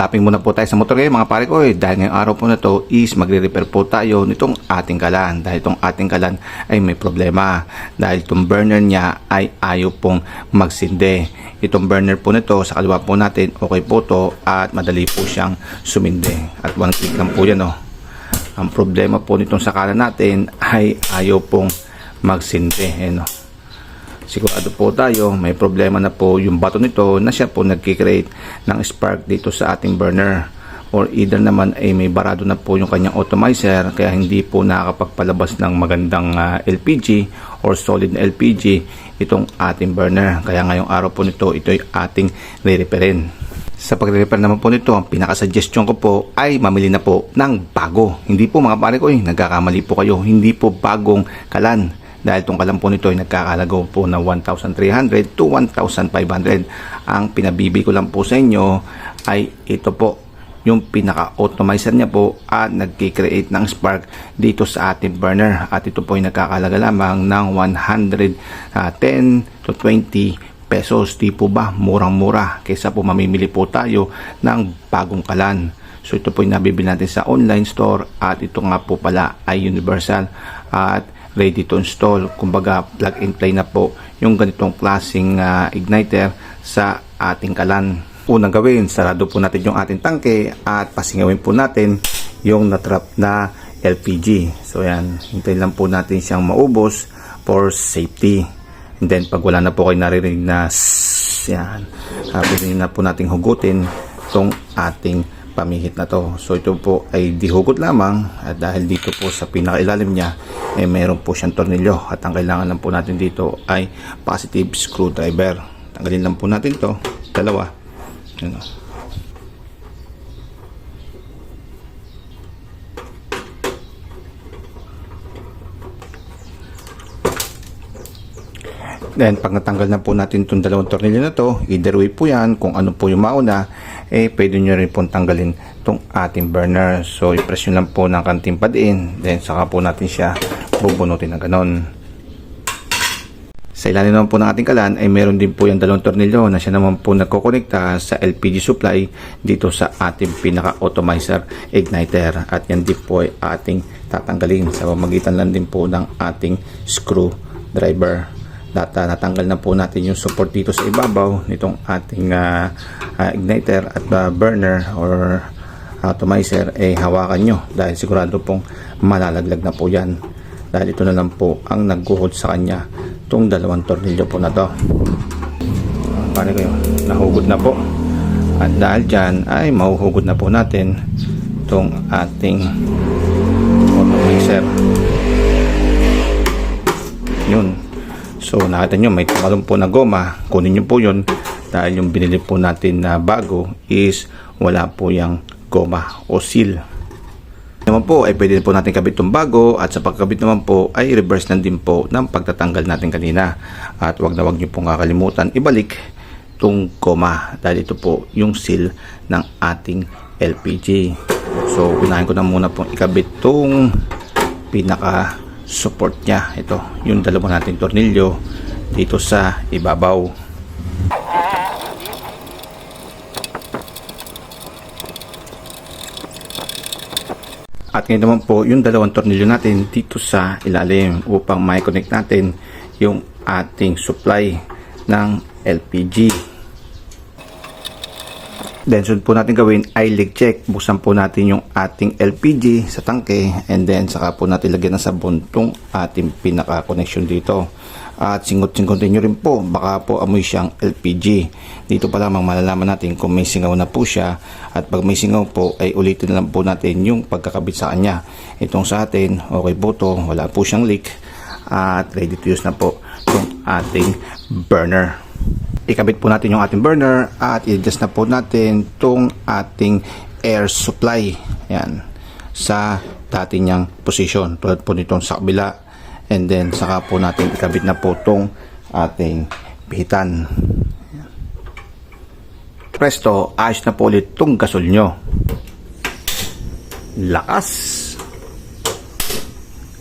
tapping muna po tayo sa motor ngayon mga pare ko eh. Dahil ngayong araw po na to is magre-repair po tayo nitong ating kalan. Dahil itong ating kalan ay may problema. Dahil itong burner niya ay ayaw pong magsindi. Itong burner po nito sa kaliwa po natin okay po to at madali po siyang sumindi. At one click lang po yan oh. Ang problema po nitong sakalan natin ay ayaw pong magsindi. Ayan oh sigurado po tayo may problema na po yung bato nito na siya po nagkikreate ng spark dito sa ating burner or either naman ay may barado na po yung kanyang atomizer kaya hindi po nakakapagpalabas ng magandang ah, LPG or solid na LPG itong ating burner kaya ngayong araw po nito ito ay ating re-repairin sa pagre-repair naman po nito, ang pinaka-suggestion ko po ay mamili na po ng bago. Hindi po mga pare ko, eh, nagkakamali po kayo. Hindi po bagong kalan dahil itong kalan po nito ay nagkakalagaw po na 1,300 to 1,500. Ang pinabibi ko lang po sa inyo ay ito po yung pinaka-automizer niya po at nagkikreate ng spark dito sa ating burner. At ito po ay nagkakalaga lamang ng 110 to 20 pesos. Di po ba murang-mura kaysa po mamimili po tayo ng bagong kalan? So ito po yung nabibili natin sa online store at ito nga po pala ay universal. At ready to install. Kumbaga, plug and play na po yung ganitong klaseng ah, igniter sa ating kalan. Unang gawin, sarado po natin yung ating tangke at pasingawin po natin yung natrap na LPG. So yan, hintayin lang po natin siyang maubos for safety. And then pag wala na po kayo naririnig na yan, uh, na po nating hugutin itong ating pamihit na to. So ito po ay dihugot lamang at dahil dito po sa pinakailalim niya eh meron po siyang tornilyo at ang kailangan lang po natin dito ay positive screwdriver. Tanggalin lang po natin to dalawa. Yan Then, pag natanggal na po natin itong dalawang tornilyo na to, either way po yan, kung ano po yung mauna, eh, pwede nyo rin pong tanggalin itong ating burner. So, i-press nyo lang po ng kanting padiin, then saka po natin siya bubunutin ng ganon. Sa ilalim naman po ng ating kalan ay meron din po yung dalawang tornilyo na siya naman po nagkokonekta sa LPG supply dito sa ating pinaka-automizer igniter at yan din po ay ating tatanggalin sa pamagitan lang din po ng ating screw driver data natanggal na po natin yung support dito sa ibabaw nitong ating ah, ah, igniter at ah, burner or atomizer eh hawakan nyo dahil sigurado pong malalaglag na po yan. Dahil ito na lang po ang nagguhod sa kanya itong dalawang tornilyo po na to. Paano kayo nahugot na po. At dahil dyan ay mahuhugot na po natin itong ating atomizer yun so nakita nyo may tumalong po na goma. Kunin nyo po yun dahil yung binili po natin na bago is wala po yung goma o seal. Naman po ay pwede po natin kabit itong bago at sa pagkabit naman po ay reverse lang din po ng pagtatanggal natin kanina. At wag na wag nyo pong kakalimutan ibalik itong goma dahil ito po yung seal ng ating LPG so unahin ko na muna pong ikabit itong pinaka support niya ito yung dalawa nating tornilyo dito sa ibabaw At ngayon naman po, yung dalawang tornilyo natin dito sa ilalim upang mai-connect natin yung ating supply ng LPG. Then, po natin gawin ay leak check. Buksan po natin yung ating LPG sa tangke and then saka po natin lagyan ng sabon tong ating pinaka-connection dito. At singot-singotin nyo rin po, baka po amoy siyang LPG. Dito pa lamang malalaman natin kung may singaw na po siya. At pag may singaw po, ay ulitin lang po natin yung pagkakabit sa kanya. Itong sa atin, okay po to, wala po siyang leak. At ready to use na po yung ating burner ikabit po natin yung ating burner at i-adjust na po natin tong ating air supply. Yan sa dati niyang position tulad po nitong sa kabila. And then saka po natin ikabit na po tong ating pihitan. Presto ayos na po ulit tong gasol nyo. Lakas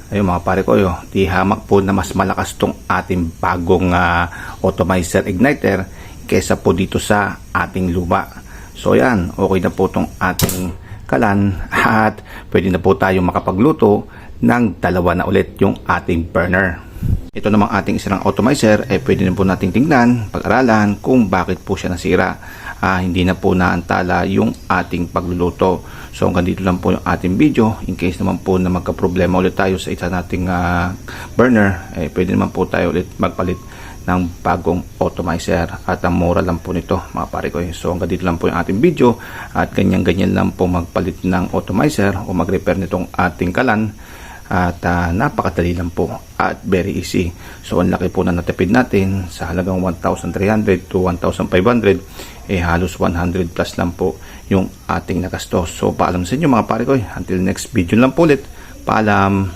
ayun mga pare ko yo di hamak po na mas malakas tong ating bagong ah, atomizer igniter kesa po dito sa ating luma So yan, okay na po itong ating kalan at pwede na po tayo makapagluto ng dalawa na ulit yung ating burner. Ito namang ating isang atomizer ay pwede na po nating tingnan, pag-aralan kung bakit po siya nasira. Ah, hindi na po naantala yung ating pagluluto. So hanggang dito lang po yung ating video. In case naman po na magka-problema ulit tayo sa isa nating ah, burner, eh, pwede naman po tayo ulit magpalit ng bagong atomizer at ang mura lang po nito mga pare ko. So hanggang dito lang po yung ating video at ganyan-ganyan lang po magpalit ng atomizer o mag-repair nitong ating kalan at ah, napakadali lang po at very easy. So ang laki po na natipid natin sa halagang 1,300 to 1,500 eh halos 100 plus lang po yung ating nagastos. So paalam sa inyo mga pare ko. Until next video lang po ulit. Paalam.